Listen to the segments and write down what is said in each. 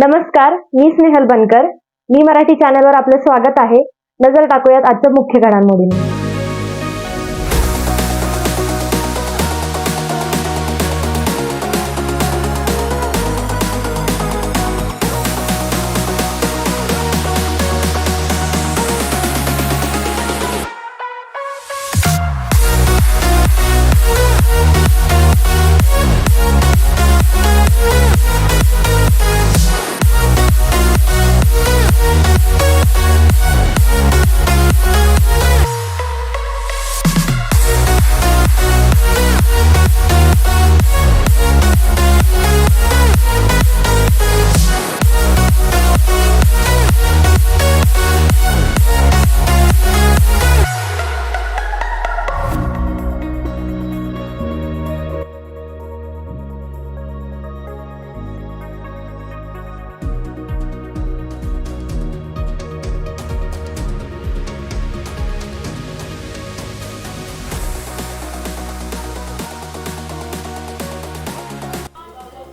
नमस्कार मी स्नेहल बनकर. मी मराठी चॅनलवर आपलं स्वागत आहे. नजर टाकूयात आजच्या मुख्य घडामोडींवर.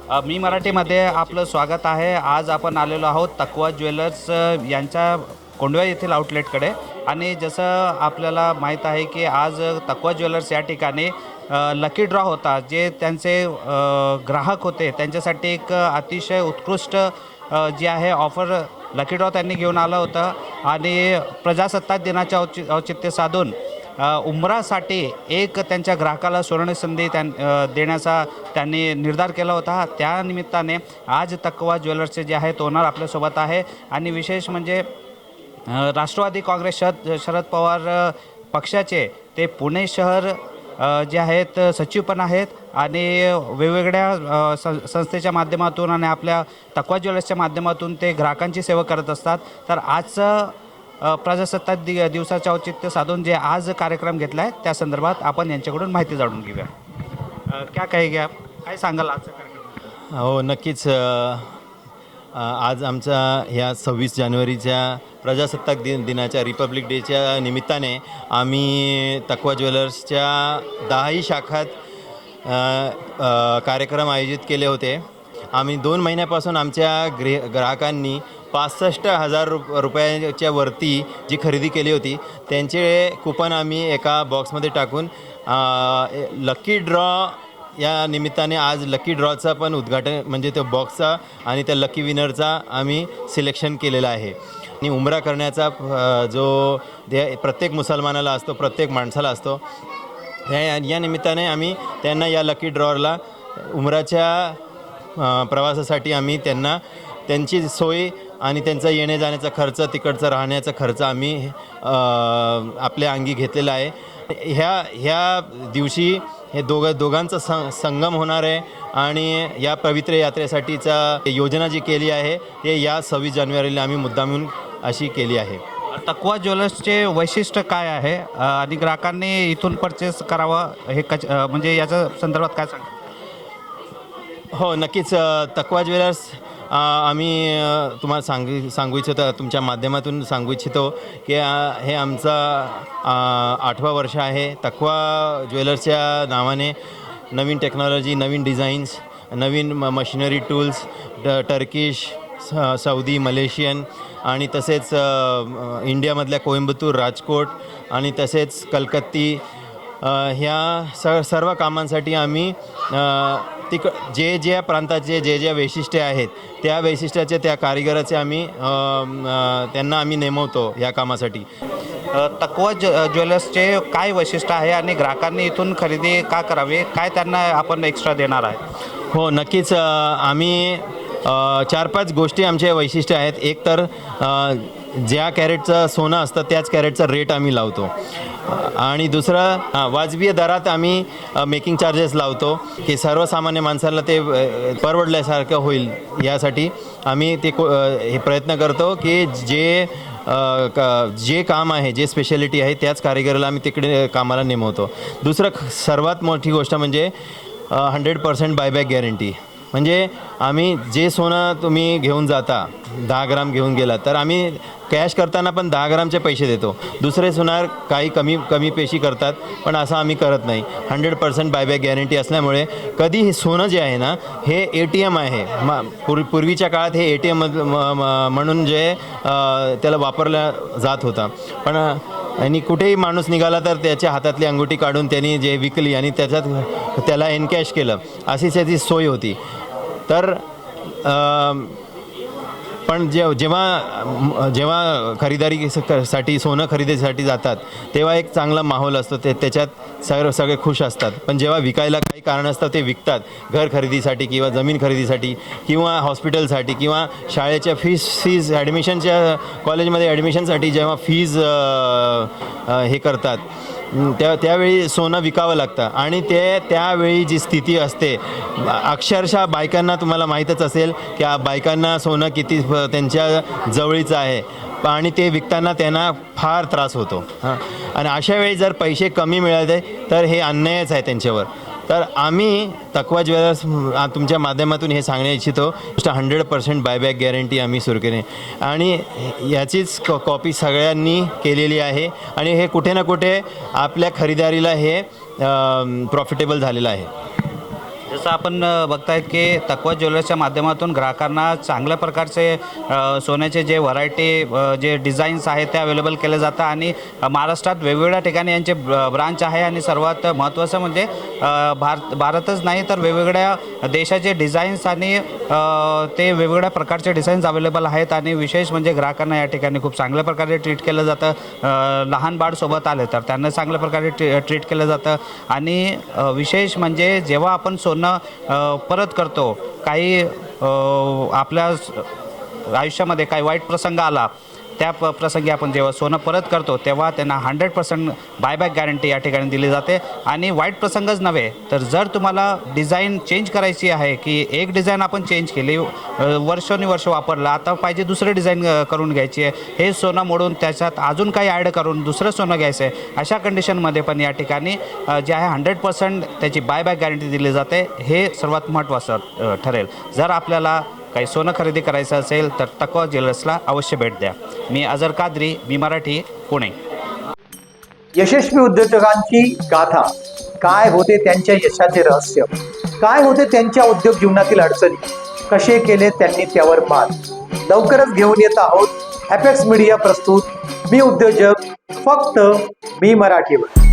मी मराठीमध्ये आपलं स्वागत आहे. आज आपण आलेलो आहोत तकवा ज्वेलर्स यांच्या कोंडव्या येथील आउटलेटकडे. आणि जसं आपल्याला माहीत आहे की आज तकवा ज्वेलर्स या ठिकाणी लकी ड्रॉ होता जे त्यांचे ग्राहक होते त्यांच्यासाठी एक अतिशय उत्कृष्ट जी आहे ऑफर लकी ड्रॉ त्यांनी घेऊन आलं होतं. आणि प्रजासत्ताक दिनाच्या औचि औचित्य साधून उमरासाठी एक त्यांच्या ग्राहकाला सुवर्णसंधी त्यां देण्याचा त्यांनी निर्धार केला होता. त्यानिमित्ताने आज तकवा ज्वेलर्सचे जे आहेत ओनर आपल्यासोबत आहे. आणि विशेष म्हणजे राष्ट्रवादी काँग्रेस शरद शरद पवार पक्षाचे ते पुणे शहर जे आहेत सचिव पण आहेत. आणि वेगवेगळ्या सं संस्थेच्या माध्यमातून आणि आपल्या तकवा ज्वेलर्सच्या माध्यमातून ते ग्राहकांची सेवा करत असतात. तर आजचं प्रजासत्ताक दि दिवसाचे औचित्य साधून जे आज कार्यक्रम घेतला आहे त्या संदर्भात आपण यांच्याकडून माहिती जाणून घेऊया. क्या काही घ्या काय सांगाल आजचा कार्यक्रम? हो नक्कीच आज आमच्या ह्या सव्वीस जानेवारीच्या प्रजासत्ताक दिन दिनाच्या रिपब्लिक डेच्या निमित्ताने आम्ही तक्वा ज्वेलर्सच्या दहाही शाखात कार्यक्रम आयोजित केले होते. आम्ही दोन महिन्यापासून आमच्या ग्रे ग्राहकांनी पासष्ट हजार रुप रुपयाच्या वरती जी खरेदी केली होती त्यांचे कुपन आम्ही एका बॉक्समध्ये टाकून लकी ड्रॉ या निमित्ताने आज लकी ड्रॉचा पण उद्घाटन म्हणजे त्या बॉक्सचा आणि त्या लकी विनरचा आम्ही सिलेक्शन केलेलं आहे. आणि उमरा करण्याचा जो दे प्रत्येक मुसलमानाला असतो प्रत्येक माणसाला असतो या या निमित्ताने आम्ही त्यांना या लकी ड्रॉरला उमराच्या प्रवासासाठी आम्ही त्यांना त्यांची सोय आणि त्यांचा येणे जाण्याचा खर्च तिकडचा राहण्याचा खर्च आम्ही आपल्या अंगी घेतलेला आहे. ह्या ह्या दिवशी हे दोघं दोघांचा सं संगम होणार आहे आणि या पवित्र यात्रेसाठीचा योजना जी केली आहे ते या सव्वीस जानेवारीला आम्ही मुद्दामून अशी केली आहे. तक्वा ज्वेलर्सचे वैशिष्ट्य काय आहे? आणि ग्राहकांनी इथून परचेस करावं हे कच म्हणजे याच्या संदर्भात काय सांगा हो नक्कीच तकवा ज्वेलर्स आम्ही तुम्हाला सांगू सांगू इच्छितो तुमच्या माध्यमातून सांगू इच्छितो की हे आमचा आठवा वर्ष आहे. तकवा ज्वेलर्सच्या नावाने नवीन टेक्नॉलॉजी नवीन डिझाईन्स नवीन म मशिनरी टूल्स ट टर्किश स सौदी मलेशियन आणि तसेच इंडियामधल्या कोइंबतूर राजकोट आणि तसेच कलकत्ती ह्या स सर्व कामांसाठी आम्ही तिक जे ज्या प्रांताचे जे ज्या वैशिष्ट्ये आहेत त्या वैशिष्ट्याचे त्या कारिगराचे आम्ही त्यांना आम्ही नेमवतो या कामासाठी. तकवा तक्वा ज ज्वेलर्सचे काय वैशिष्ट्य आहे आणि ग्राहकांनी इथून खरेदी का करावी काय त्यांना आपण एक्स्ट्रा देणार आहे? हो नक्कीच आम्ही चार पाच गोष्टी आमचे वैशिष्ट्य आहेत. एक तर ज्या कॅरेटचं सोनं असतं त्याच कॅरेटचा रेट आम्ही लावतो. आणि दुसरं हां, वाजवी दरात आम्ही मेकिंग चार्जेस लावतो की सर्वसामान्य माणसाला ते परवडल्यासारखं होईल यासाठी आम्ही ते को हे प्रयत्न करतो की जे क जे काम आहे जे स्पेशालिटी आहे त्याच कारिगराला आम्ही तिकडे कामाला नेमवतो. दुसरं सर्वात मोठी गोष्ट म्हणजे हंड्रेड पर्सेंट बायबॅक गॅरंटी म्हणजे आम्ही जे सोनं तुम्ही घेऊन जाता दहा ग्राम घेऊन गेला तर आम्ही कॅश करताना पण दहा ग्रामचे पैसे देतो. दुसरे सोनार काही कमी कमी पेशी करतात पण असं आम्ही करत नाही. हंड्रेड पर्सेंट बायबॅक गॅरंटी असल्यामुळे कधी हे सोनं जे आहे ना हे ए टी एम आहे. म पूर्वी पूर्वीच्या काळात हे ए टी एम म्हणून जे त्याला वापरलं जात होता. पण आणि कुठेही माणूस निघाला तर त्याच्या हातातली अंगुठी काढून त्यांनी जे विकली आणि त्याच्यात त्याला एनकॅश केलं. अशी त्याची सोय होती. तर पण जे जेव्हा जेव्हा खरेदारी स- साठी सोनं खरेदीसाठी जातात तेव्हा एक चांगला माहोल असतो. ते त्याच्यात सर्व सगळे खुश असतात. पण जेव्हा विकायला काही कारण असतं ते विकतात. घर खरेदीसाठी किंवा जमीन खरेदीसाठी किंवा हॉस्पिटलसाठी किंवा शाळेच्या फीस फीज ॲडमिशनच्या कॉलेजमध्ये ॲडमिशनसाठी जेव्हा फीज हे करतात त्या त्यावेळी सोनं विकावं लागतं. आणि ते त्यावेळी जी स्थिती असते अक्षरशः बायकांना तुम्हाला माहीतच असेल की बायकांना सोनं किती त्यांच्या जवळीचं आहे. आणि ते विकताना त्यांना फार त्रास होतो. हां. आणि अशा वेळी जर पैसे कमी मिळाले तर हे अन्यायच आहे त्यांच्यावर. तर आम्ही तकवा ज्वेलर्स तुमच्या माध्यमातून हे सांगण्या इच्छितो. हंड्रेड पर्सेंट बायबॅक गॅरंटी आम्ही सुरू केली. आणि याचीच क कॉपी सगळ्यांनी केलेली आहे. आणि हे कुठे ना कुठे आपल्या खरेदारीला हे प्रॉफिटेबल झालेलं आहे. जसं आपण बघताय बघतायत की तकवा ज्वेलर्सच्या माध्यमातून ग्राहकांना चांगल्या प्रकारचे सोन्याचे जे व्हरायटी जे डिझाईन्स आहेत ते अवेलेबल केले जातात. आणि महाराष्ट्रात वेगवेगळ्या ठिकाणी यांचे ब्रांच आहे. आणि सर्वात महत्त्वाचं म्हणजे भारत भारतच नाही तर वेगवेगळ्या देशाचे डिझाईन्स आणि ते वेगवेगळ्या प्रकारचे डिझाईन्स अवेलेबल आहेत आणि विशेष म्हणजे ग्राहकांना या ठिकाणी खूप चांगल्या प्रकारे ट्रीट केलं जातं. लहान बाळ सोबत आले तर त्यांना चांगल्या प्रकारे ट्री ट्रीट केलं जातं. आणि विशेष म्हणजे जेव्हा आपण सोनं परत करतो काही आपल्या आयुष्यामध्ये काही वाईट प्रसंग आला त्या प प्रसंगी आपण जेव्हा सोनं परत करतो तेव्हा त्यांना हंड्रेड पर्सेंट बायबॅक गॅरंटी या ठिकाणी दिली जाते. आणि वाईट प्रसंगच नव्हे तर जर तुम्हाला डिझाईन चेंज करायची आहे की एक डिझाईन आपण चेंज केली वर्षानुवर्ष वापरला आता पाहिजे दुसरं डिझाईन करून घ्यायची आहे. हे सोनं मोडून त्याच्यात अजून काही ॲड करून दुसरं सोनं घ्यायचं आहे. अशा कंडिशनमध्ये पण या ठिकाणी जे आहे हंड्रेड पर्सेंट त्याची बायबॅक गॅरंटी दिली जाते. हे सर्वात महत्त्वाचं ठरेल. जर आपल्याला काही सोनं खरेदी करायचं असेल तर तकवा ज्वेलर्सला अवश्य भेट द्या. मी अजर कादरी मी मराठी पुणे. यशस्वी उद्योजकांची गाथा. काय होते त्यांच्या यशाचे रहस्य? काय होते त्यांच्या उद्योग जीवनातील अडचणी? कसे केले त्यांनी त्यावर मात लवकरच घेऊन येत आहोत हॅपेक्स मीडिया प्रस्तुत. मी उद्योजक फक्त मी मराठीवर.